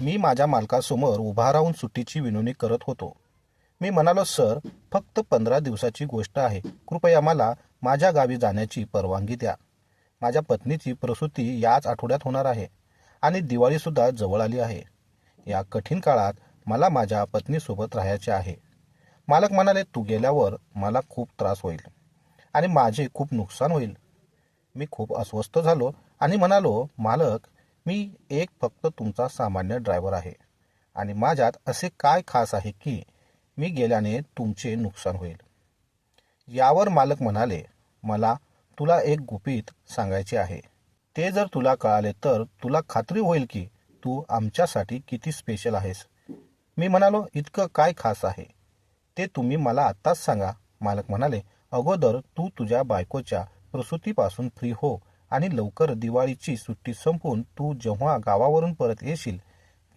मी माझ्या मालकासमोर उभा राहून सुट्टीची विनवणी करत होतो. मी म्हणालो सर फक्त पंधरा दिवसाची गोष्ट आहे. कृपया मला माझ्या गावी जाण्याची परवानगी द्या. माझ्या पत्नीची प्रसूती याच आठवड्यात होणार आहे आणि दिवाळीसुद्धा जवळ आली आहे. या कठीण काळात मला माझ्या पत्नीसोबत राहायचे आहे. मालक म्हणाले तू गेल्यावर मला खूप त्रास होईल आणि माझे खूप नुकसान होईल. मी खूप अस्वस्थ झालो आणि म्हणालो मालक मी एक फक्त तुमचा सामान्य ड्रायव्हर आहे. आणि माझ्यात असे काय खास आहे की मी गेल्याने तुमचे नुकसान होईल. यावर मालक म्हणाले मला तुला एक गुपित सांगायचे आहे. ते जर तुला कळाले तर तुला खात्री होईल की तू आमच्यासाठी किती स्पेशल आहेस. मी म्हणालो इतकं काय खास आहे? ते तुम्ही मला आत्ताच सांगा. मालक म्हणाले अगोदर तू तुझ्या बायकोच्या प्रसूतीपासून फ्री हो. आणि लवकर दिवाळीची सुट्टी संपून तू जेव्हा गावावरून परत येशील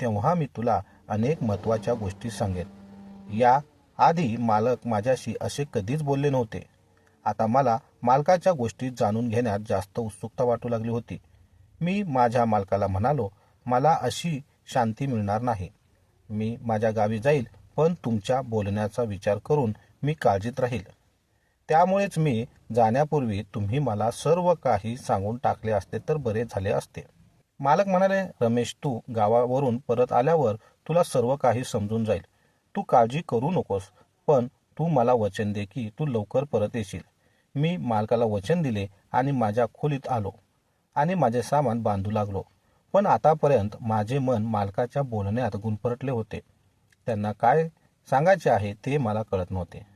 तेव्हा मी तुला अनेक महत्त्वाच्या गोष्टी सांगेन. या आधी मालक माझ्याशी असे कधीच बोलले नव्हते. आता मला मालकाच्या गोष्टी जाणून घेण्यात जास्त उत्सुकता वाटू लागली होती. मी माझ्या मालकाला म्हणालो मला अशी शांती मिळणार नाही. मी माझ्या गावी जाईल पण तुमच्या बोलण्याचा विचार करून मी काळजीत राहील. त्यामुळेच मी जाण्यापूर्वी तुम्ही मला सर्व काही सांगून टाकले असते तर बरे झाले असते. मालक म्हणाले रमेश तू गावावरून परत आल्यावर तुला सर्व काही समजून जाईल. तू काळजी करू नकोस पण तू मला वचन दे की तू लवकर परत येशील. मी मालकाला वचन दिले आणि माझ्या खोलीत आलो आणि माझे सामान बांधू लागलो. पण आतापर्यंत माझे मन मालकाच्या बोलण्यात गुणपरटले होते. त्यांना काय सांगायचे आहे ते मला कळत नव्हते.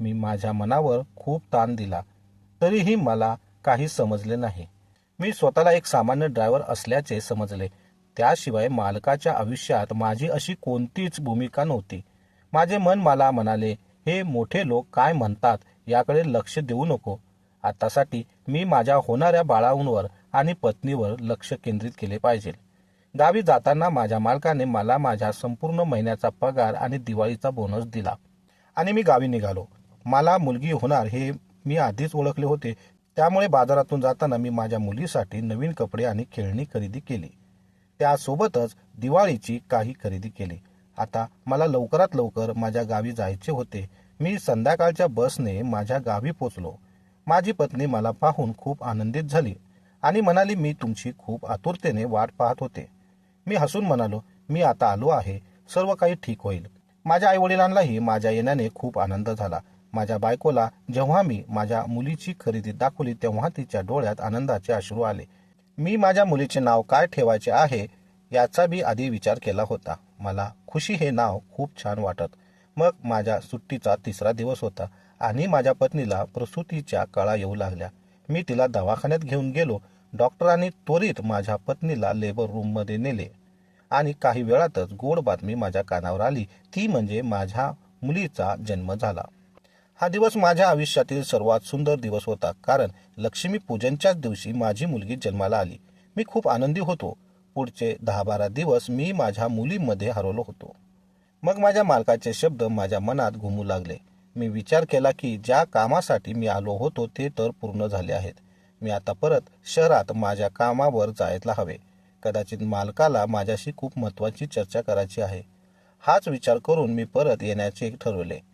मी माझ्या मनावर खूप ताण दिला. तरीही मला काही समजले नाही. मी स्वतःला एक सामान्य ड्रायव्हर असल्याचे समजले. त्याशिवाय मालकाच्या आयुष्यात माझी अशी कोणतीच भूमिका नव्हती. माझे मन मला म्हणाले हे मोठे लोक काय म्हणतात याकडे लक्ष देऊ नको. आतासाठी मी माझ्या होणाऱ्या बाळांवर आणि पत्नीवर लक्ष केंद्रित केले पाहिजे. गावी जाताना माझ्या मालकाने मला माझ्या संपूर्ण महिन्याचा पगार आणि दिवाळीचा बोनस दिला आणि मी गावी निघालो. मला मुलगी होणार हे मी आधीच ओळखले होते. त्यामुळे बाजारातून जाताना मी माझ्या मुलीसाठी नवीन कपडे आणि खेळणी खरेदी केली. त्यासोबतच दिवाळीची काही खरेदी केली. आता मला लवकरात लवकर माझ्या गावी जायचे होते. मी संध्याकाळच्या बसने माझ्या गावी पोचलो. माझी पत्नी मला पाहून खूप आनंदित झाली आणि म्हणाली मी तुमची खूप आतुरतेने वाट पाहत होते. मी हसून म्हणालो मी आता आलो आहे. सर्व काही ठीक होईल. माझ्या आईवडिलांनाही माझ्या येण्याने खूप आनंद झाला. माझ्या बायकोला जेव्हा मी माझ्या मुलीची खरेदी दाखवली तेव्हा तिच्या डोळ्यात आनंदाचे अश्रू आले. मी माझ्या मुलीचे नाव काय ठेवायचे आहे याचा बी आधी विचार केला होता. मला खुशी हे नाव खूप छान वाटत. मग माझ्या सुट्टीचा तिसरा दिवस होता आणि माझ्या पत्नीला प्रसूतीच्या कळा येऊ लागल्या. मी तिला दवाखान्यात घेऊन गेलो. डॉक्टरांनी त्वरित माझ्या पत्नीला लेबर रूममध्ये नेले आणि काही वेळातच गोड बातमी माझ्या कानावर आली. ती म्हणजे माझ्या मुलीचा जन्म झाला. हा दिवस माझ्या आयुष्यातील सर्वात सुंदर दिवस होता. कारण लक्ष्मी पूजनच्याच दिवशी माझी मुलगी जन्माला आली. मी खूप आनंदी होतो. पुढचे दहा बारा दिवस मी माझ्या मुलीमध्ये हरवलो होतो. मग माझ्या मालकाचे शब्द माझ्या मनात घुमू लागले. मी विचार केला की ज्या कामासाठी मी आलो होतो ते तर पूर्ण झाले आहेत. मी आता परत शहरात माझ्या कामावर जायला हवे. कदाचित मालकाला माझ्याशी खूप महत्त्वाची चर्चा करायची आहे. हाच विचार करून मी परत येण्याचे ठरवले.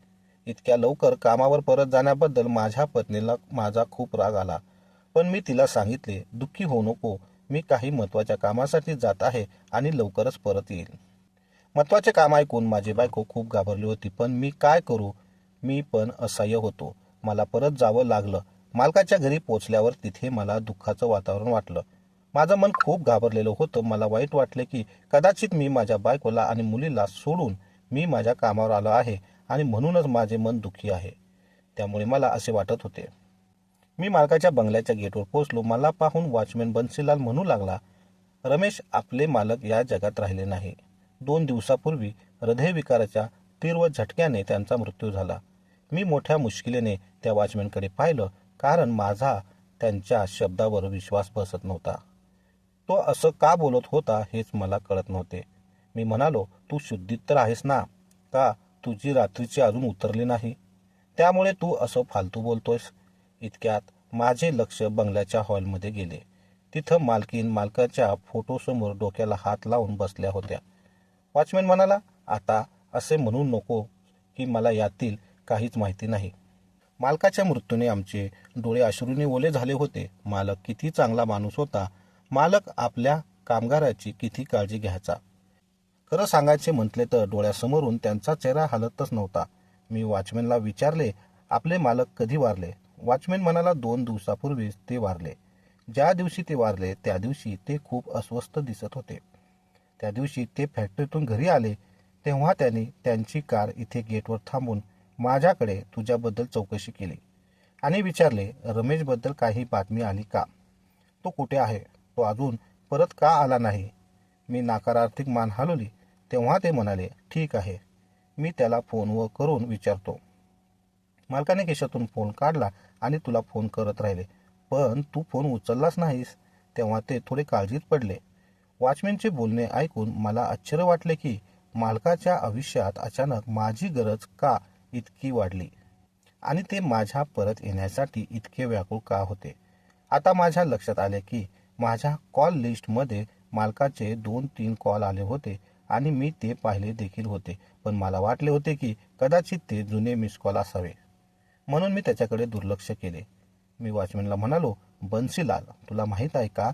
इतक्या लवकर कामावर परत जाण्याबद्दल माझ्या पत्नीला माझा खूप राग आला. पण मी तिला सांगितले दुःखी होऊ नको. मी काही महत्त्वाच्या कामासाठी जात आहे आणि लवकरच परत येईल महत्त्वाचे काम ऐकून माझी बायको खूप घाबरली होती पण मी काय करू? मी पण असह्य होतो. मला परत जावं लागलं. मालकाच्या घरी पोचल्यावर तिथे मला दुःखाचं वातावरण वाटलं. माझं मन खूप घाबरलेलं होतं. मला वाईट वाटले की कदाचित मी माझ्या बायकोला आणि मुलीला सोडून मी माझ्या कामावर आलो आहे. आणि म्हणूनच माझे मन दुःखी आहे. त्यामुळे मला असे वाटत होते. मी मालकाच्या बंगल्याच्या गेटवर पोहोचलो. मला पाहून वॉचमॅन बन्सीलाल म्हणू लागला रमेश आपले मालक या जगात राहिले नाही. दोन दिवसापूर्वी हृदयविकाराच्या तीव्र झटक्याने त्यांचा मृत्यू झाला. मी मोठ्या मुश्किलीने त्या वॉचमॅनकडे पाहिलं कारण माझा त्यांच्या शब्दावर विश्वास बसत नव्हता. तो असं का बोलत होता हेच मला कळत नव्हते. मी म्हणालो तू शुद्धीत तर आहेस ना? का तुझी रात्रीची अजून उतरली नाही. त्यामुळे तू असं फालतू बोलतोयस. इतक्यात माझे लक्ष बंगल्याच्या हॉलमध्ये गेले. तिथं मालकीन मालकाच्या फोटोसमोर डोक्याला हात लावून बसल्या होत्या. वॉचमॅन म्हणाला आता असे म्हणू नको की मला यातील काहीच माहिती नाही. मालकाच्या मृत्यूने आमचे डोळे अश्रूने ओले झाले होते. मालक किती चांगला माणूस होता. मालक आपल्या कामगाराची किती काळजी घ्यायचा. खरं सांगायचे म्हटले तर डोळ्यासमोरून त्यांचा चेहरा हलतच नव्हता. मी वॉचमॅनला विचारले आपले मालक कधी वारले? वॉचमॅन म्हणाला दोन दिवसापूर्वीच ते वारले. ज्या दिवशी ते वारले त्या दिवशी ते खूप अस्वस्थ दिसत होते. त्या दिवशी ते फॅक्टरीतून घरी आले तेव्हा त्यांनी त्यांची कार इथे गेटवर थांबून माझ्याकडे तुझ्याबद्दल चौकशी केली आणि विचारले रमेशबद्दल काही बातमी आली का? तो कुठे आहे? तो अजून परत का आला नाही? मी नकारार्थिक मान हलवली. तेव्हा ते म्हणाले ठीक आहे. मी त्याला फोनवर करून विचारतो. मालकाने केशातून फोन काढला आणि तुला फोन करत राहिले. पण तू फोन उचललाच नाहीस. तेव्हा ते थोडे काळजीत पडले. वॉचमॅनचे बोलणे ऐकून मला आश्चर्य वाटले की मालकाच्या आयुष्यात अचानक माझी गरज का इतकी वाढली? आणि ते माझ्या परत येण्यासाठी इतके व्याकुळ का होते? आता माझ्या लक्षात आले की माझ्या कॉल लिस्टमध्ये मालकाचे दोन तीन कॉल आले होते. आणि मी ते पाहिले देखील होते. पण मला वाटले होते की कदाचित ते जुने मिस कॉल असावे. म्हणून मी त्याच्याकडे दुर्लक्ष केले. मी वॉचमॅनला म्हणालो बन्सीलाल तुला माहीत आहे का?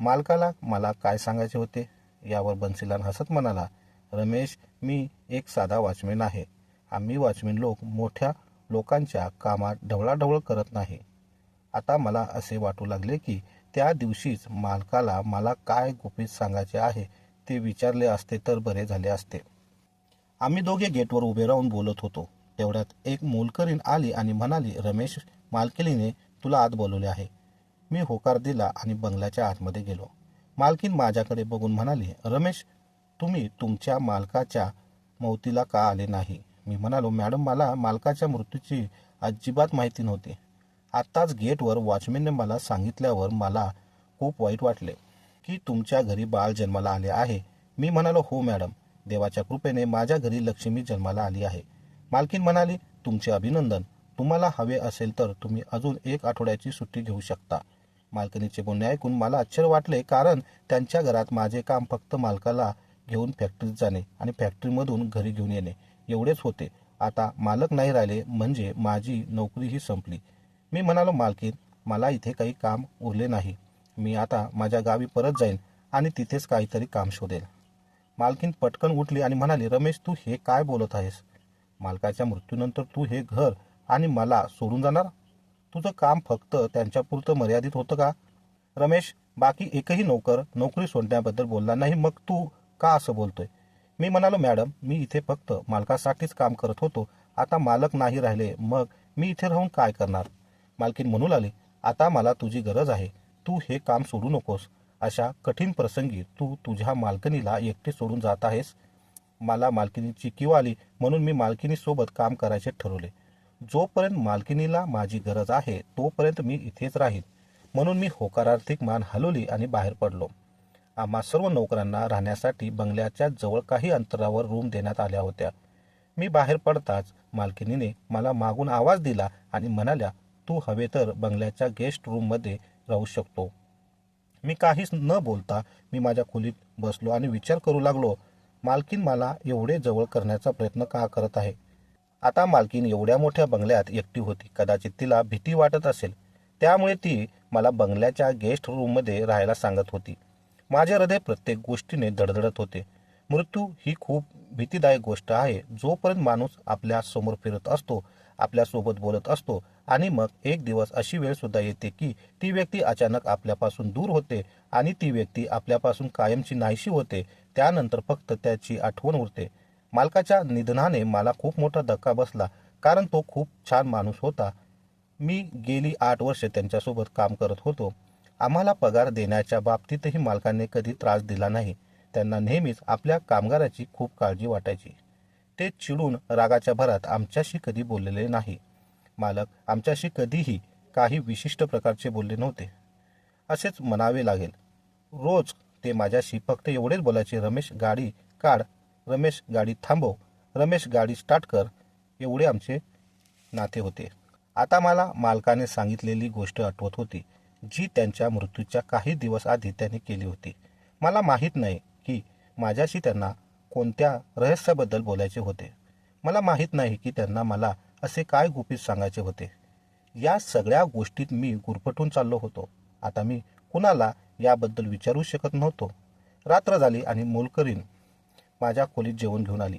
मालकाला मला काय सांगायचे होते? यावर बन्सीलाल हसत म्हणाला रमेश मी एक साधा वॉचमॅन आहे. आम्ही वॉचमॅन लोक मोठ्या लोकांच्या कामात ढवळाढवळ करत नाही. आता मला असे वाटू लागले की त्या दिवशीच मालकाला मला काय गुपित सांगायचे आहे ते विचारले असते तर बरे झाले असते. आम्ही दोघे गेटवर उभे राहून बोलत होतो. तेवढ्यात एक मोलकरीण आली आणि म्हणाली रमेश मालकिनीने तुला आत बोलवले आहे. मी होकार दिला आणि बंगल्याच्या आतमध्ये गेलो. मालकीन माझ्याकडे बघून म्हणाली रमेश तुम्ही तुमच्या मालकाच्या मौतीला का आले नाही? मी म्हणालो मॅडम मला मालकाच्या मृत्यूची अजिबात माहिती नव्हती. आत्ताच गेटवर वॉचमॅनने मला सांगितल्यावर मला खूप वाईट वाटले. की तुमच्या घरी बाळ जन्माला आले आहे. मी म्हणालो हो मॅडम. देवाच्या कृपेने माझ्या घरी लक्ष्मी जन्माला आली आहे. मालकीन म्हणाली तुमचे अभिनंदन. तुम्हाला हवे असेल तर तुम्ही अजून एक आठवड्याची सुट्टी घेऊ शकता. मालकिनीचे बोलणे ऐकून मला आश्चर्य वाटले कारण त्यांच्या घरात माझे काम फक्त मालकाला घेऊन फॅक्टरीत जाणे आणि फॅक्टरीमधून घरी घेऊन येणे. एवढेच होते. आता मालक नाही राहिले म्हणजे माझी नोकरीही संपली. मी म्हणालो मालकीन मला इथे काही काम उरले नाही. मी आता माझ्या गावी परत जाईन आणि तिथेच काहीतरी काम शोधेल मालकीन पटकन उठली आणि म्हणाली रमेश तू हे काय बोलत आहेस? मालकाच्या मृत्यूनंतर तू हे घर आणि मला सोडून जाणार? तुझं काम फक्त त्यांच्यापुरतं मर्यादित होतं का? रमेश बाकी एकही नोकर नोकरी सोडण्याबद्दल बोलला नाही मग तू का असं बोलतोय? मी म्हणालो मॅडम मी इथे फक्त मालकासाठीच काम करत होतो. आता मालक नाही राहिले मग मी इथे राहून काय करणार? मालकीन म्हणू लागली आता मला तुझी गरज आहे. तू हे काम सोडू नकोस. अशा कठीण प्रसंगी तू तुझ्या मालकिनीला एकटे सोडून जात आहेस. मला मालकिनीची किव आली म्हणून मी मालकिनीसोबत काम करायचे ठरवले. जोपर्यंत मालकिनीला माझी गरज आहे तोपर्यंत मी इथेच राहीन. म्हणून मी होकारार्थिक मान हलवली आणि बाहेर पडलो. आम्हा सर्व नोकरांना राहण्यासाठी बंगल्याच्या जवळ काही अंतरावर रूम देण्यात आल्या होत्या. मी बाहेर पडताच मालकिनीने मला मागून आवाज दिला आणि म्हणाल्या तू हवे तर बंगल्याच्या गेस्ट रूममध्ये राहू शकतो. मी काहीच न बोलता मी माझ्या खोलीत बसलो आणि विचार करू लागलो मालकीन मला एवढे जवळ करण्याचा प्रयत्न का करत आहे? आता मालकीन एवढ्या मोठ्या बंगल्यात एकटी होती कदाचित तिला भीती वाटत असेल. त्यामुळे ती मला बंगल्याच्या गेस्ट रूममध्ये राहायला सांगत होती. माझे हृदय प्रत्येक गोष्टीने धडधडत होते. मृत्यू ही खूप भीतीदायक गोष्ट आहे. जोपर्यंत माणूस आपल्यासमोर फिरत असतो आपल्यासोबत बोलत असतो आणि मग एक दिवस अशी वेळ सुद्धा येते की ती व्यक्ती अचानक आपल्यापासून दूर होते आणि ती व्यक्ती आपल्यापासून कायमची नाहीशी होते त्यानंतर फक्त त्याची आठवण उरते. मालकाच्या निधनाने मला खूप मोठा धक्का बसला कारण तो खूप छान माणूस होता. मी गेली आठ वर्ष त्यांच्यासोबत काम करत होतो. आम्हाला पगार देण्याच्या बाबतीतही मालकाने कधी त्रास दिला नाही. त्यांना नेहमीच आपल्या कामगाराची खूप काळजी वाटायची. ते चिडून रागाच्या भरात आमच्याशी कधी बोललेले नाही. मालक आमच्याशी कधीही काही विशिष्ट प्रकारचे बोलले नव्हते. असेच म्हणावे लागेल. रोज ते माझ्याशी फक्त एवढेच बोलायचे रमेश गाडी काढ. रमेश गाडी थांबव. रमेश गाडी स्टार्ट कर. एवढे आमचे नाते होते. आता मला मालकाने सांगितलेली गोष्ट आठवत होती जी त्यांच्या मृत्यूच्या काही दिवस आधी त्यांनी केली होती. मला माहीत नाही की माझ्याशी त्यांना कोणत्या रहस्याबद्दल बोलायचे होते? मला माहीत नाही की त्यांना मला असे काय गुपित सांगायचे होते. या सगळ्या गोष्टीत मी गुरफटून चाललो होतो. आता मी कुणाला याबद्दल विचारू शकत नव्हतो. रात्र झाली आणि मोलकरीन माझ्या खोलीत जेवण घेऊन आली.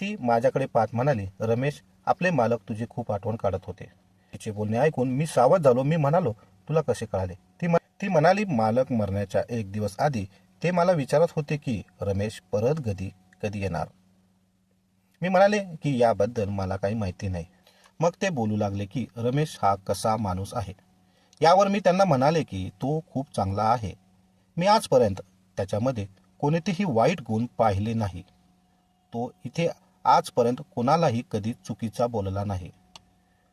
ती माझ्याकडे पाहत म्हणाली रमेश आपले मालक तुझी खूप आठवण काढत होते. तिचे बोलणे ऐकून मी सावध झालो. मी म्हणालो तुला कसे कळाले? ती म- ती म्हणाली मालक मरण्याच्या एक दिवस आधी ते मला विचारत होते की रमेश परत कधी कधी येणार? मी म्हणाले की याबद्दल मला काही माहिती नाही. मग ते बोलू लागले की रमेश हा कसा माणूस आहे? यावर मी त्यांना म्हणाले की तो खूप चांगला आहे. मी आजपर्यंत त्याच्यामध्ये कोणतेही वाईट गुण पाहिले नाही. तो इथे आजपर्यंत कोणालाही कधी चुकीचा बोलला नाही.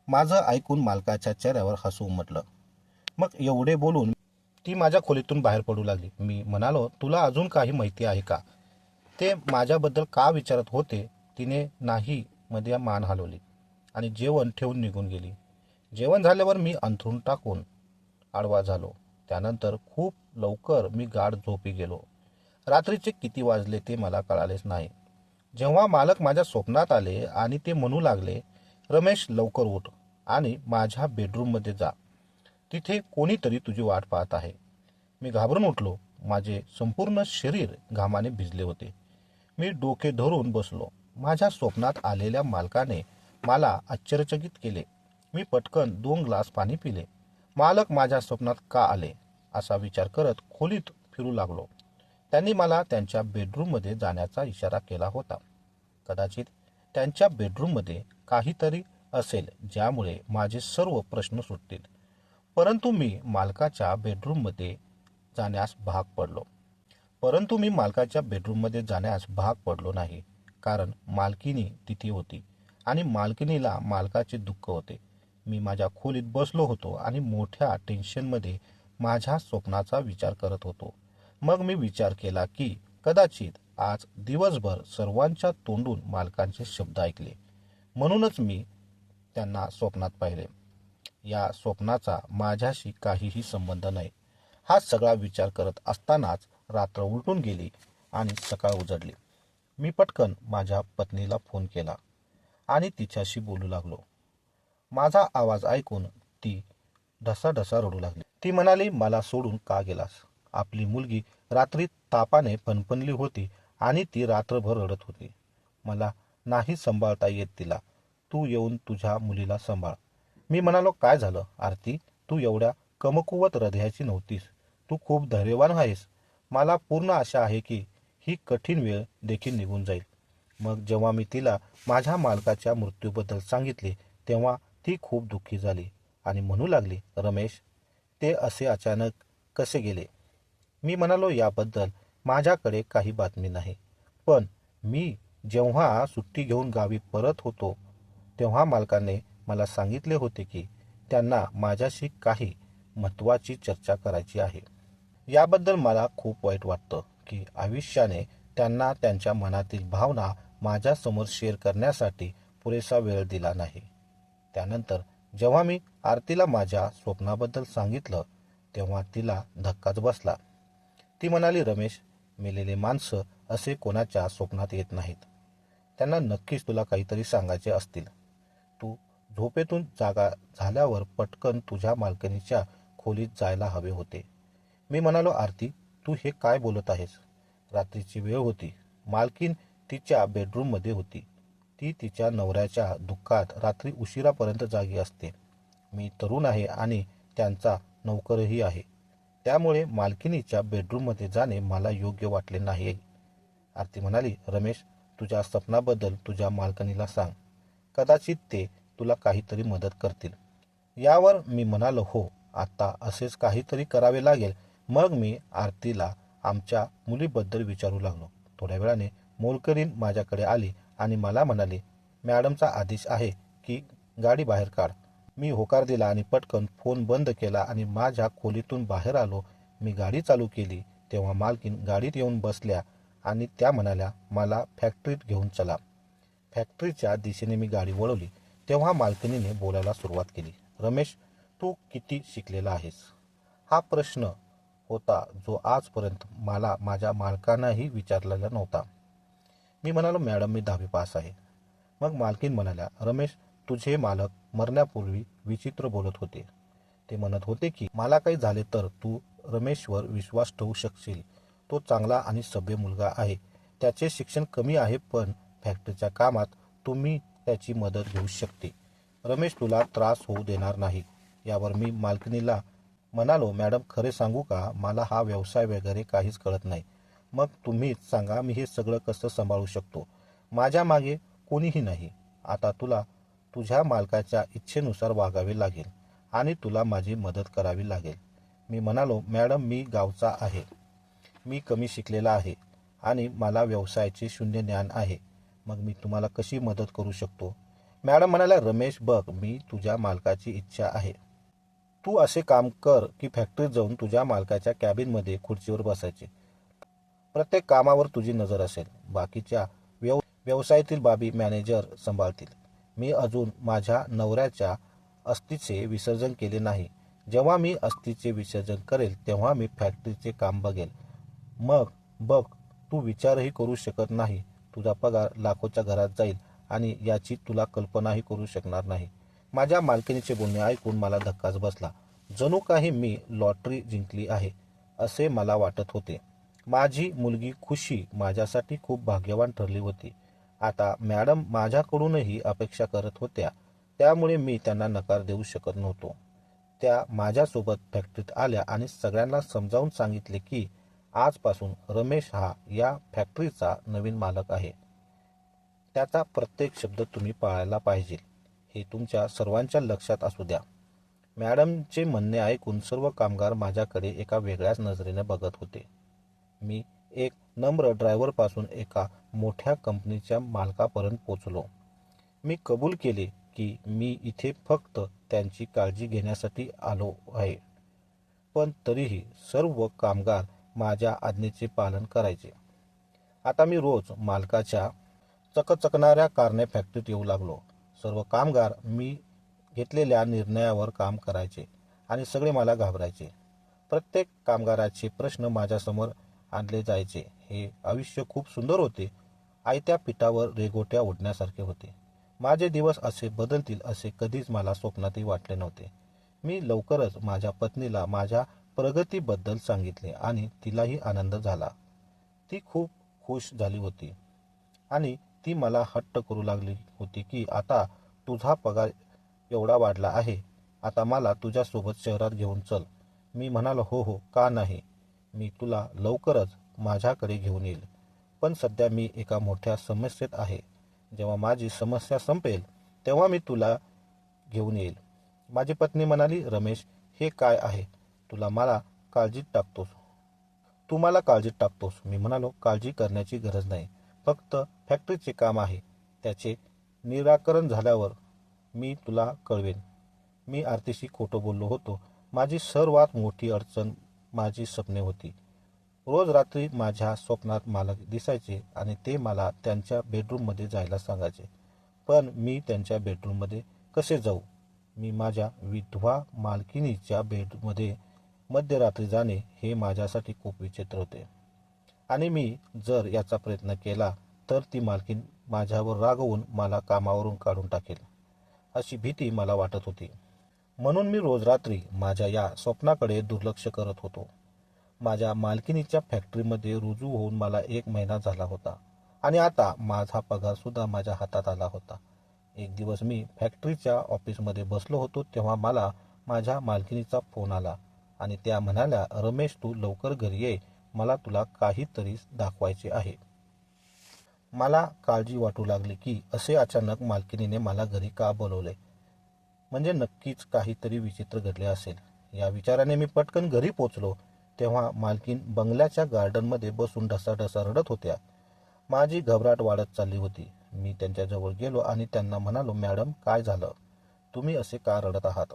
माझं ऐकून मालकाच्या चेहऱ्यावर हसू उमटलं. मग एवढे बोलून ती माझ्या खोलीतून बाहेर पडू लागली. मी म्हणालो तुला अजून काही माहिती आहे का? ते माझ्याबद्दल का विचारत होते तिने नाही मध्ये मान हलवली आणि जेवण ठेवून निघून गेली. जेवण झाल्यावर मी अंथरून टाकून आडवा झालो. त्यानंतर खूप लवकर मी गाढ झोपी गेलो. रात्रीचे किती वाजले ते मला कळालेच नाही. जेव्हा मालक माझ्या स्वप्नात आले आणि ते म्हणू लागले रमेश लवकर उठ आणि माझ्या बेडरूममध्ये जा. तिथे कोणीतरी तुझी वाट पाहत आहे. मी घाबरून उठलो. माझे संपूर्ण शरीर घामाने भिजले होते. मी डोके धरून बसलो. माझ्या स्वप्नात आलेल्या मालकाने मला आश्चर्यचकित केले. मी पटकन दोन ग्लास पाणी पिले. मालक माझ्या स्वप्नात का आले? असा विचार करत खोलीत फिरू लागलो. त्यांनी मला त्यांच्या बेडरूममध्ये जाण्याचा इशारा केला होता. कदाचित त्यांच्या बेडरूममध्ये काहीतरी असेल ज्यामुळे माझे सर्व प्रश्न सुटतील. परंतु मी मालकाच्या बेडरूममध्ये जाण्यास भाग पडलो. परंतु मी मालकाच्या बेडरूममध्ये जाण्यास भाग पडलो नाही कारण मालकिनी तिथे होती आणि मालकिनीला मालकाचे दुःख होते. मी माझ्या खोलीत बसलो होतो आणि मोठ्या टेन्शनमध्ये माझ्या स्वप्नाचा विचार करत होतो. मग मी विचार केला की कदाचित आज दिवसभर सर्वांच्या तोंडून मालकांचे शब्द ऐकले. म्हणूनच मी त्यांना स्वप्नात पाहिले. या स्वप्नाचा माझ्याशी काहीही संबंध नाही. हा सगळा विचार करत असतानाच रात्र उलटून गेली आणि सकाळ उजडली. मी पटकन माझ्या पत्नीला फोन केला आणि तिच्याशी बोलू लागलो. माझा आवाज ऐकून ती ढसाढसा रडू लागली. ती म्हणाली मला सोडून का गेलास? आपली मुलगी रात्री तापाने फणफणली होती आणि ती रात्रभर रडत होती. मला नाही सांभाळता येत तिला. तू येऊन तुझ्या मुलीला सांभाळ. मी म्हणालो काय झालं? आरती तू एवढ्या कमकुवत हृदयाची नव्हतीस. तू खूप धैर्यवान आहेस. मला पूर्ण आशा आहे की ही कठीण वेळ देखील निघून जाईल. मग जेव्हा मी तिला माझ्या मालकाच्या मृत्यूबद्दल सांगितले तेव्हा ती खूप दुःखी झाली आणि म्हणू लागली रमेश ते असे अचानक कसे गेले? मी म्हणालो याबद्दल माझ्याकडे काही बातमी नाही. पण मी जेव्हा सुट्टी घेऊन गावी परत होतो तेव्हा मालकाने मला सांगितले होते की त्यांना माझ्याशी काही महत्त्वाची चर्चा करायची आहे. याबद्दल मला खूप वाईट वाटतं की आयुष्याने त्यांना त्यांच्या मनातील भावना माझ्यासमोर शेअर करण्यासाठी पुरेसा वेळ दिला नाही. त्यानंतर जेव्हा मी आरतीला माझ्या स्वप्नाबद्दल सांगितलं तेव्हा तिला धक्काच बसला. ती म्हणाली रमेश मेलेले माणसं असे कोणाच्या स्वप्नात येत नाहीत. त्यांना नक्कीच तुला काहीतरी सांगायचे असतील. तू झोपेतून जागा झाल्यावर पटकन तुझ्या मालकणीच्या खोलीत जायला हवे होते. मी म्हणालो आरती तू हे काय बोलत आहेस? रात्रीची वेळ होती. मालकीन तिच्या बेडरूममध्ये होती. ती तिच्या नवऱ्याच्या दुःखात रात्री उशिरापर्यंत जागी असते. मी तरुण आहे आणि त्यांचा नौकरही आहे. त्यामुळे मालकिनीच्या बेडरूममध्ये जाणे मला योग्य वाटले नाही. आरती म्हणाली रमेश तुझ्या स्वप्नाबद्दल तुझ्या मालकणीला सांग. कदाचित ते तुला काहीतरी मदत करतील. यावर मी म्हणालो हो आता असेच काहीतरी करावे लागेल. मग मी आरतीला आमच्या मुलीबद्दल विचारू लागलो. थोड्या वेळाने मोलकरीण माझ्याकडे आली आणि मला म्हणाली मॅडमचा आदेश आहे की गाडी बाहेर काढ. मी होकार दिला आणि पटकन फोन बंद केला आणि माझ्या खोलीतून बाहेर आलो. मी गाडी चालू केली. तेव्हा मालकीन गाडीत येऊन बसल्या आणि त्या म्हणाल्या मला फॅक्टरीत घेऊन चला. फॅक्टरीच्या दिशेने मी गाडी वळवली. तेव्हा मालकिनीने बोलायला सुरुवात केली रमेश तू किती शिकलेला आहेस? हा प्रश्न होता जो आजपर्यंत मला माझ्या मालकांनाही विचारलेला नव्हता. मी म्हणालो मॅडम मी दहावी पास आहे. मग मालकीन म्हणाल्या रमेश तुझे मालक मरण्यापूर्वी विचित्र बोलत होते. ते म्हणत होते की मला काही झाले तर तू रमेशवर विश्वास ठेवू शकशील. तो चांगला आणि सभ्य मुलगा आहे. त्याचे शिक्षण कमी आहे पण फॅक्टरीच्या कामात तुम्ही त्याची मदत घेऊ शकते. रमेश तुला त्रास होऊ देणार नाही. यावर मी मालकिनीला म्हणालो मॅडम खरे सांगू का? मला हा व्यवसाय वगैरे काहीच कळत नाही. मग तुम्हीच सांगा मी हे सगळं कसं सांभाळू शकतो? माझ्या मागे कोणीही नाही. आता तुला तुझ्या मालकाच्या इच्छेनुसार वागावे लागेल आणि तुला माझी मदत करावी लागेल. मी म्हणालो मॅडम मी गावचा आहे. मी कमी शिकलेला आहे आणि मला व्यवसायाचे शून्य ज्ञान आहे. मग मी तुम्हाला कशी मदत करू शकतो? मॅडम म्हणाल्या रमेश बघ मी तुझ्या मालकाची इच्छा आहे. तू असे काम कर की फॅक्टरीत जाऊन तुझ्या मालकाच्या कॅबिनमध्ये खुर्चीवर बसायचे. प्रत्येक कामावर तुझी नजर असेल. बाकीच्या व्यव व्यवसायातील बाबी मॅनेजर सांभाळतील. मी अजून माझ्या नवऱ्याच्या अस्थीचे विसर्जन केले नाही. जेव्हा मी अस्थीचे विसर्जन करेल तेव्हा मी फॅक्टरीचे काम बघेल. मग बघ तू विचारही करू शकत नाही. तुझा पगार लाखोच्या घरात जाईल आणि याची तुला कल्पनाही करू शकणार नाही. माझ्या मालकिनीचे बोलणे ऐकून मला धक्काच बसला. जणू काही मी लॉटरी जिंकली आहे असे मला वाटत होते. माझी मुलगी खुशी माझ्यासाठी खूप भाग्यवान ठरली होती. आता मॅडम माझ्याकडूनही अपेक्षा करत होत्या. त्यामुळे मी त्यांना नकार देऊ शकत नव्हतो. त्या माझ्यासोबत फॅक्टरीत आल्या आणि सगळ्यांना समजावून सांगितले की आजपासून रमेश हा या फॅक्टरीचा नवीन मालक आहे. त्याचा प्रत्येक शब्द तुम्ही पाळायला पाहिजे हे तुमच्या सर्वांच्या लक्षात असू द्या. मॅडमचे म्हणणे ऐकून सर्व कामगार माझ्याकडे एका वेगळ्याच नजरेने बघत होते. मी एक नम्र ड्रायव्हरपासून एका मोठ्या कंपनीच्या मालकापर्यंत पोचलो. मी कबूल केले की मी इथे फक्त त्यांची काळजी घेण्यासाठी आलो आहे. पण तरीही सर्व कामगार माझ्या आज्ञेचे पालन करायचे. आता मी रोज मालकाच्या चकचकणाऱ्या कारणे फॅक्टरीत येऊ लागलो. सर्व कामगार मी घेतलेल्या निर्णयावर काम करायचे आणि सगळे मला घाबरायचे. प्रत्येक कामगाराचे प्रश्न माझ्यासमोर आणले जायचे. हे आयुष्य खूप सुंदर होते. आयत्या पिठावर रेगोट्या ओढण्यासारखे होते. माझे दिवस असे बदलतील असे कधीच मला स्वप्नातही वाटले नव्हते. मी लवकरच माझ्या पत्नीला माझ्या प्रगतीबद्दल सांगितले आणि तिलाही आनंद झाला. ती खूप खुश झाली होती. आणि ती मला हट्ट करू लागली होती की आता तुझा पगार एवढा वाढला आहे. आता मला तुझ्यासोबत शहरात घेऊन चल. मी म्हणालो हो हो का नाही? मी तुला लवकरच माझ्याकडे घेऊन येईल. पण सध्या मी एका मोठ्या समस्येत आहे. जेव्हा माझी समस्या संपेल तेव्हा मी तुला घेऊन येईल. माझी पत्नी म्हणाली रमेश हे काय आहे? तुला मला काळजीत टाकतोस. तू मला काळजीत टाकतोस. मी म्हणालो काळजी करण्याची गरज नाही. फक्त फॅक्टरीचे काम आहे. त्याचे निराकरण झाल्यावर मी तुला कळवेन. मी आरतीशी खोटं बोललो होतो. माझी सर्वात मोठी अडचण माझी स्वप्ने होती. रोज रात्री माझ्या स्वप्नात मालक दिसायचे आणि ते मला त्यांच्या बेडरूममध्ये जायला सांगायचे. पण मी त्यांच्या बेडरूममध्ये कसे जाऊ? मी माझ्या विधवा मालकिनीच्या बेडमध्ये मध्यरात्री जाणे हे माझ्यासाठी खूप विचित्र होते. आणि मी जर याचा प्रयत्न केला तर ती मालकीन माझ्यावर रागवून मला कामावरून काढून टाकेल अशी भीती मला वाटत होती. म्हणून मी रोज रात्री माझ्या या स्वप्नाकडे दुर्लक्ष करत होतो. माझ्या मालकिनीच्या फॅक्टरीमध्ये रुजू होऊन मला एक महिना झाला होता. आणि आता माझा पगारसुद्धा माझ्या हातात आला होता. एक दिवस मी फॅक्टरीच्या ऑफिसमध्ये बसलो होतो तेव्हा मला माझ्या मालकिनीचा फोन आला. आणि त्या म्हणाल्या रमेश तू लवकर घरी ये. मला तुला काहीतरी दाखवायचे आहे. मला काळजी वाटू लागली की असे अचानक मालकिनीने मला घरी का बोलवले? म्हणजे नक्कीच काहीतरी विचित्र घडले असेल. या विचाराने मी पटकन घरी पोचलो. तेव्हा मालकीन बंगल्याच्या गार्डनमध्ये बसून ढसाढसा रडत होत्या. माझी घबराट वाढत चालली होती. मी त्यांच्याजवळ गेलो आणि त्यांना म्हणालो मॅडम काय झालं? तुम्ही असे का रडत आहात?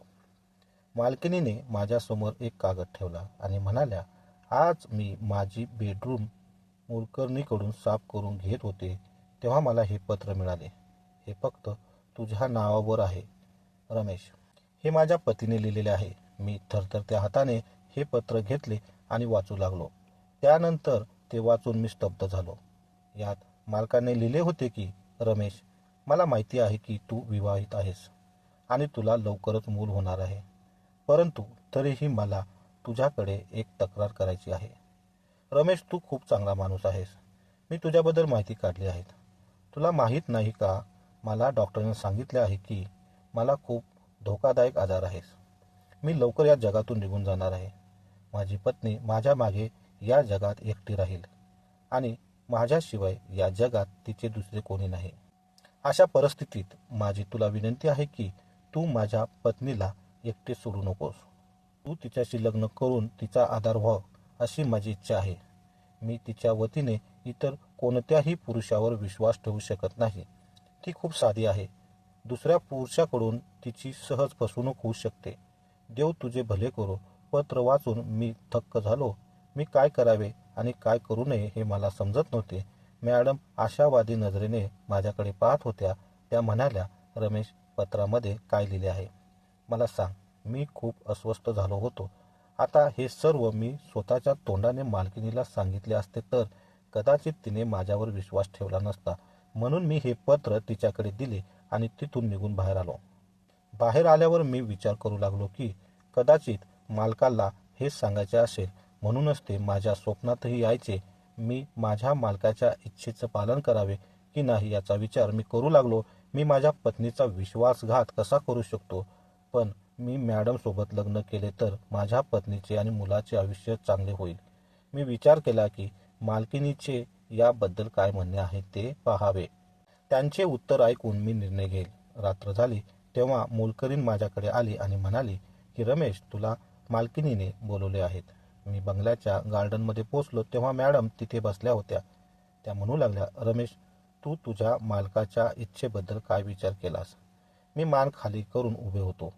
मालकिनीने माझ्यासमोर एक कागद ठेवला आणि म्हणाल्या आज मी माझी बेडरूम मोलकर्णीकडून साफ करून घेत होते तेव्हा मला हे पत्र मिळाले. हे फक्त तुझ्या नावावर आहे. रमेश हे माझ्या पतीने लिहिलेले आहे. मी थरथरत्या हाताने हे पत्र घेतले आणि वाचू लागलो. त्यानंतर ते वाचून मी स्तब्ध झालो. यात मालकाने लिहिले होते की रमेश मला माहिती आहे की तू विवाहित आहेस आणि तुला लवकरच मूल होणार आहे. परंतु तरीही मला तुझ्याकडे एक तक्रार करायची आहे. रमेश तू खूप चांगला माणूस आहेस. मी तुझ्याबद्दल माहिती काढली आहे. तुला माहीत नाही का मला डॉक्टरने सांगितले आहे की मला खूप धोकादायक आजार आहेस मी लवकर या जगातून निघून जाणार आहे. माझी पत्नी माझ्या मागे या जगात एकटी राहील आणि माझ्याशिवाय या जगात तिचे दुसरे कोणी नाही. अशा परिस्थितीत माझी तुला विनंती आहे की तू माझ्या पत्नीला एकटे सोडू नकोस. तू तिच्याशी लग्न करून तिचा आधार व्हाव अशी माझी इच्छा आहे. मी तिच्या वतीने इतर कोणत्याही पुरुषावर विश्वास ठेवू शकत नाही. ती खूप साधी आहे. दुसऱ्या पुरुषाकडून तिची सहज फसवणूक होऊ शकते. देव तुझे भले करो पत्र वाचून मी थक्क झालो. मी काय करावे आणि काय करू नये हे मला समजत नव्हते. मॅडम आशावादी नजरेने माझ्याकडे पाहत होत्या. त्या म्हणाल्या रमेश पत्रामध्ये काय लिहिले आहे? मला सांग मी खूप अस्वस्थ झालो होतो. आता हे सर्व मी स्वतःच्या तोंडाने मालकिनीला सांगितले असते तर कदाचित तिने माझ्यावर विश्वास ठेवला नसता. म्हणून मी हे पत्र तिच्याकडे दिले आणि तिथून निघून बाहेर आलो. बाहेर आल्यावर मी विचार करू लागलो की कदाचित मालकाला हे सांगायचे असेल म्हणूनच ते माझ्या स्वप्नातही यायचे. मी माझ्या मालकाच्या इच्छेचं पालन करावे की नाही याचा विचार मी करू लागलो. मी माझ्या पत्नीचा विश्वासघात कसा करू शकतो? पण मी मॅडमसोबत लग्न केले तर माझ्या पत्नीचे आणि मुलाचे आयुष्य चांगले होईल. मी विचार केला की मालकिनीचे याबद्दल काय म्हणणे आहे ते पाहावे. त्यांचे उत्तर ऐकून मी निर्णय घेईल. रात्र झाली तेव्हा मोलकरीन माझ्याकडे आली आणि म्हणाली की रमेश तुला मालकिनीने बोलवले आहेत. मी बंगल्याच्या गार्डनमध्ये पोचलो तेव्हा मॅडम तिथे बसल्या होत्या. त्या म्हणू लागल्या रमेश तू तुझ्या मालकाच्या इच्छेबद्दल काय विचार केलास? मी मान खाली करून उभे होतो.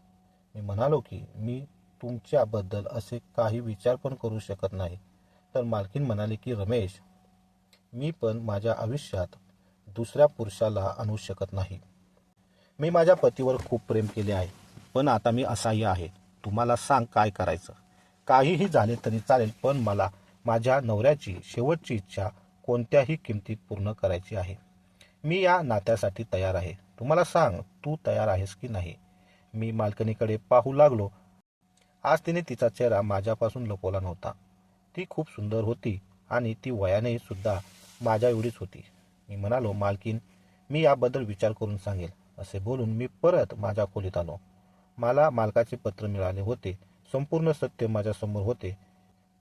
मी म्हणालो की मी तुमच्याबद्दल असे काही विचार पण करू शकत नाही. तर मालकीन म्हणाली की रमेश मी पण माझ्या आयुष्यात दुसऱ्या पुरुषाला आणू शकत नाही. मी माझ्या पतीवर खूप प्रेम केले आहे पण आता मी असाही आहे. तुम्हाला सांग काय करायचं? काहीही झाले तरी चालेल पण मला माझ्या नवऱ्याची शेवटची इच्छा कोणत्याही किमतीत पूर्ण करायची आहे. मी या नात्यासाठी तयार आहे. तुम्हाला सांग तू तयार आहेस की नाही? मी मालकणीकडे पाहू लागलो. आज तिने तिचा चेहरा माझ्यापासून लपवला नव्हता. ती खूप सुंदर होती आणि ती वयाने सुद्धा माझ्या एवढीच होती. मी म्हणालो मालकीन मी याबद्दल विचार करून सांगेल. असे बोलून मी परत माझ्या खोलीत आलो. मला मालकाचे पत्र मिळाले होते. संपूर्ण सत्य माझ्यासमोर होते.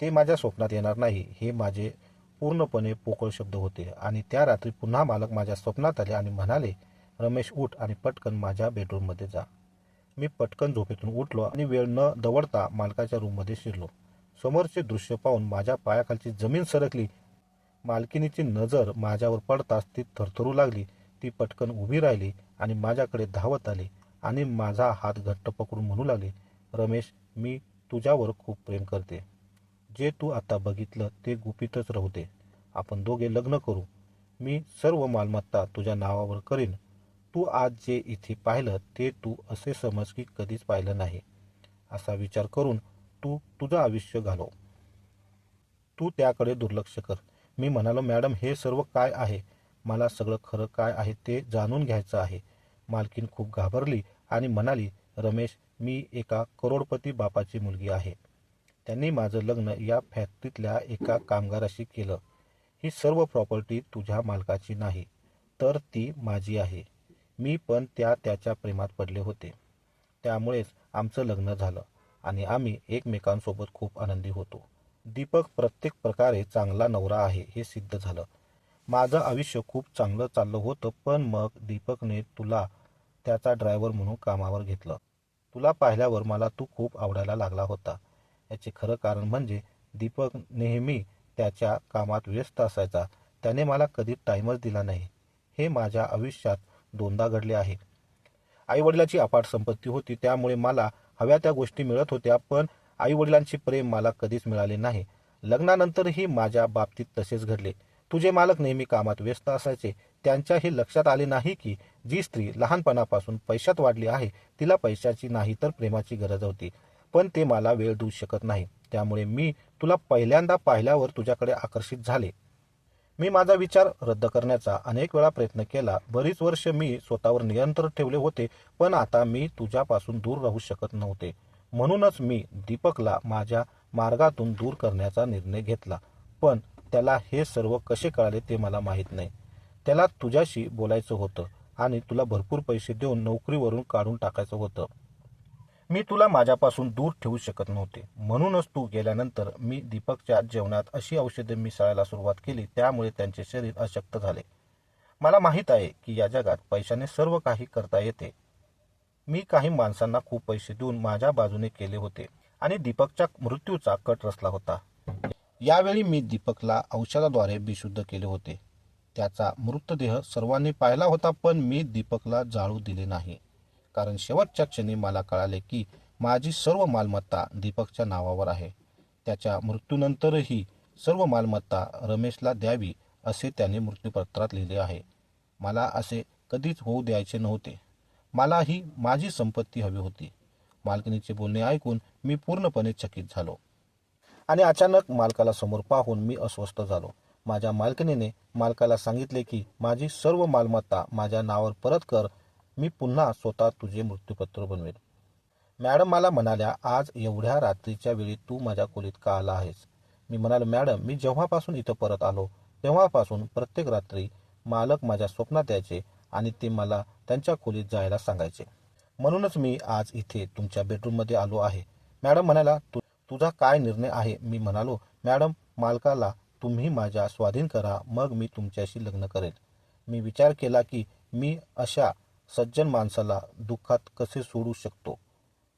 ते माझ्या स्वप्नात येणार नाही हे माझे पूर्णपणे पोकळ शब्द होते. आणि त्या रात्री पुन्हा मालक माझ्या स्वप्नात आले आणि म्हणाले रमेश उठ आणि पटकन माझ्या बेडरूममध्ये जा. मी पटकन झोपेतून उठलो आणि वेळ न दवडता मालकाच्या रूममध्ये शिरलो. समोरचे दृश्य पाहून माझ्या पायाखालची जमीन सरकली. मालकिनीची नजर माझ्यावर पडताच ती थरथरू लागली. ती पटकन उभी राहिली आणि माझ्याकडे धावत आली आणि माझा हात घट्ट पकडून म्हणू लागली रमेश मी तुझ्यावर खूप प्रेम करते. जे तू आता बघितलं ते गुपितच राहू दे. आपण दोघे लग्न करू. मी सर्व मालमत्ता तुझ्या नावावर करीन. तू आज जे इथे पाहिलं ते तू असे समज की कधीच पाहिलं नाही. असा विचार करून तू तुझं आयुष्य घालव. तू त्याकडे दुर्लक्ष कर. मी म्हणालो मॅडम हे सर्व काय आहे? मला सगळं खरं काय आहे ते जाणून घ्यायचं आहे. मालकीन खूप घाबरली आणि म्हणाली रमेश मी एका करोडपती बापाची मुलगी आहे. त्यांनी माझं लग्न या फॅक्टरीतल्या एका कामगाराशी केलं. ही सर्व प्रॉपर्टी तुझ्या मालकाची नाही तर ती माझी आहे. मी पण त्या त्याच्या प्रेमात पडले होते. त्यामुळेच आमचं लग्न झालं आणि आम्ही एकमेकांसोबत खूप आनंदी होतो. दीपक प्रत्येक प्रकारे चांगला नवरा आहे हे सिद्ध झालं. माझं आयुष्य खूप चांगलं चाललं होतं पण मग दीपकने तुला त्याचा ड्रायव्हर म्हणून कामावर घेतलं. तुला पाहिल्यावर मला तू खूप आवडायला लागला होता. याचे खरं कारण म्हणजे दीपक नेहमी त्याच्या कामात व्यस्त असायचा. त्याने मला कधी टाईमच दिला नाही. हे माझ्या आयुष्यात दोनदा घडले आहे आईवडिलाची अपाट संपत्ती होती त्यामुळे मला हव्या त्या गोष्टी मिळत होत्या पण आईवडिलांची प्रेम मला कधीच मिळाले नाही. लग्नानंतरही माझ्या बाबतीत तसेच घडले. तुझे मालक नेहमी कामात व्यस्त असायचे. त्यांच्याही लक्षात आले नाही की जी स्त्री लहानपणापासून पैशात वाढली आहे तिला पैशाची नाही तर प्रेमाची गरज होती. पण ते मला वेळ देऊ शकत नाही. त्यामुळे मी तुला पहिल्यांदा पाहिल्यावर तुझ्याकडे आकर्षित झाले. मी माझा विचार रद्द करण्याचा अनेक वेळा प्रयत्न केला. बरीच वर्ष मी स्वतःवर नियंत्रण ठेवले होते पण आता मी तुझ्यापासून दूर राहू शकत नव्हते. म्हणूनच मी दीपकला माझ्या मार्गातून दूर करण्याचा निर्णय घेतला. पण त्याला हे सर्व कसे कळाले ते मला माहीत नाही. त्याला तुझ्याशी बोलायचं होतं आणि तुला भरपूर पैसे देऊन नोकरीवरून काढून टाकायचं होतं. मी तुला माझ्यापासून दूर ठेवू शकत नव्हते. म्हणूनच तू गेल्यानंतर मी दीपकच्या जेवणात अशी औषधे मिसळायला सुरुवात केली त्यामुळे त्यांचे शरीर अशक्त झाले. मला माहीत आहे की या जगात पैशाने सर्व काही करता येते. मी काही माणसांना खूप पैसे देऊन माझ्या बाजूने केले होते आणि दीपकच्या मृत्यूचा कट रचला होता. यावेळी मी दीपकला औषधाद्वारे बेशुद्ध केले होते. त्याचा मृतदेह सर्वांनी पाहिला होता पण मी दीपकला जाळू दिले नाही. कारण शेवटच्या क्षणी मला कळाले की माझी सर्व मालमत्ता दीपकच्या नावावर आहे. त्याच्या मृत्यूनंतरही सर्व मालमत्ता रमेशला द्यावी असे त्याने मृत्यूपत्रात लिहिले आहे. मला असे कधीच होऊ द्यायचे नव्हते. मला ही माझी संपत्ती हवी होती. मालकिनीचे बोलणे ऐकून मी पूर्णपणे चकित झालो. आणि अचानक मालकाला समोर पाहून मी अस्वस्थ झालो. माझ्या मालकिनीने मालकाला सांगितले की माझी सर्व मालमत्ता माझ्या नावावर परत कर मी पुन्हा स्वतः तुझे मृत्यूपत्र बनवेल मॅडम मला म्हणाल्या आज एवढ्या रात्रीच्या वेळी तू माझ्या खोलीत का आला आहेस? मी म्हणालो मॅडम मी जेव्हापासून इथं परत आलो तेव्हापासून प्रत्येक रात्री मालक माझ्या स्वप्नात यायचे आणि ते मला त्यांच्या खोलीत जायला सांगायचे. म्हणूनच मी आज इथे तुमच्या बेडरूममध्ये आलो आहे. मॅडम म्हणाला तु तुझा काय निर्णय आहे? मी म्हणालो मॅडम मालकाला तुम्ही माझ्या स्वाधीन करा मग मी तुमच्याशी लग्न करेल मी विचार केला की मी अशा सज्जन माणसाला दुःखात कसे सोडू शकतो?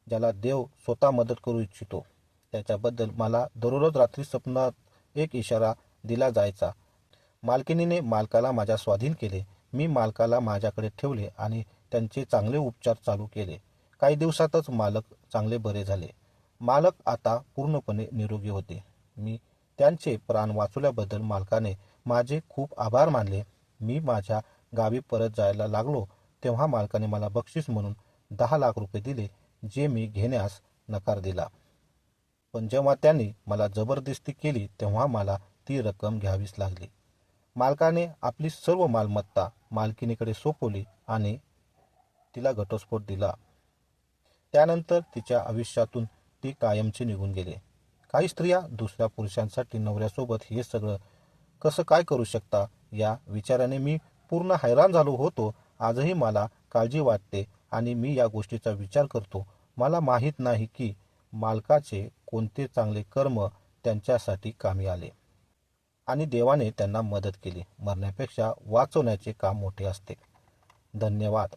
ज्याला देव स्वतः मदत करू इच्छितो. त्याच्याबद्दल मला दररोज रात्री स्वप्नात एक इशारा दिला जायचा. मालकिनीने मालकाला माझ्या स्वाधीन केले. मी मालकाला माझ्याकडे ठेवले आणि त्यांचे चांगले उपचार चालू केले. काही दिवसातच मालक चांगले बरे झाले. मालक आता पूर्णपणे निरोगी होते. मी त्यांचे प्राण वाचवल्याबद्दल मालकाने माझे खूप आभार मानले. मी माझ्या गावी परत जायला लागलो. तेव्हा मालकाने मला बक्षीस म्हणून दहा लाख रुपये दिले जे मी घेण्यास नकार दिला. पण जेव्हा त्यांनी मला जबरदस्ती केली तेव्हा मला ती रक्कम घ्यावीच लागली. मालकाने आपली सर्व मालमत्ता मालकिनीकडे सोपवली आणि तिला घटस्फोट दिला. त्यानंतर तिच्या आयुष्यातून ती कायमची निघून गेले. काही स्त्रिया दुसऱ्या पुरुषांसाठी नवऱ्यासोबत हे सगळं कसं काय करू शकता या विचाराने मी पूर्ण हैराण झालो होतो आजही मला काळजी वाटते आणि मी या गोष्टीचा विचार करतो. मला माहीत नाही की मालकाचे कोणते चांगले कर्म त्यांच्यासाठी कामी आले. आणि देवाने त्यांना मदत केली. मरण्यापेक्षा वाचवण्याचे काम मोठे असते. धन्यवाद.